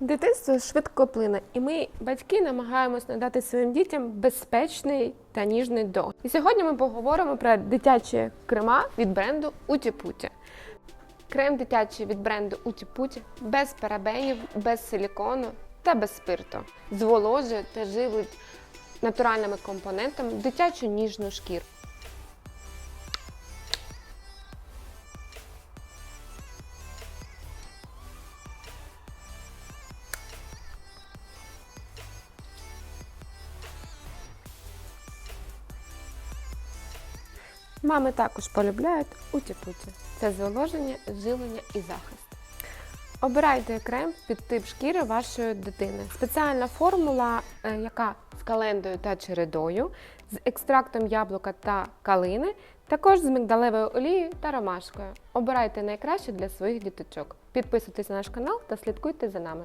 Дитинство швидко плине, і ми, батьки, намагаємось надати своїм дітям безпечний та ніжний догляд. І сьогодні ми поговоримо про дитячі крема від бренду Уті-Путі. Крем дитячий від бренду Уті-Путі без парабенів, без силікону та без спирту. Зволожує та живить натуральними компонентами дитячу ніжну шкіру. Мами також полюбляють уті-путі. Це зволоження, живлення і захист. Обирайте крем під тип шкіри вашої дитини. Спеціальна формула, е, яка з календою та чередою, з екстрактом яблука та калини, також з мигдалевою олією та ромашкою. Обирайте найкраще для своїх діточок. Підписуйтесь на наш канал та слідкуйте за нами.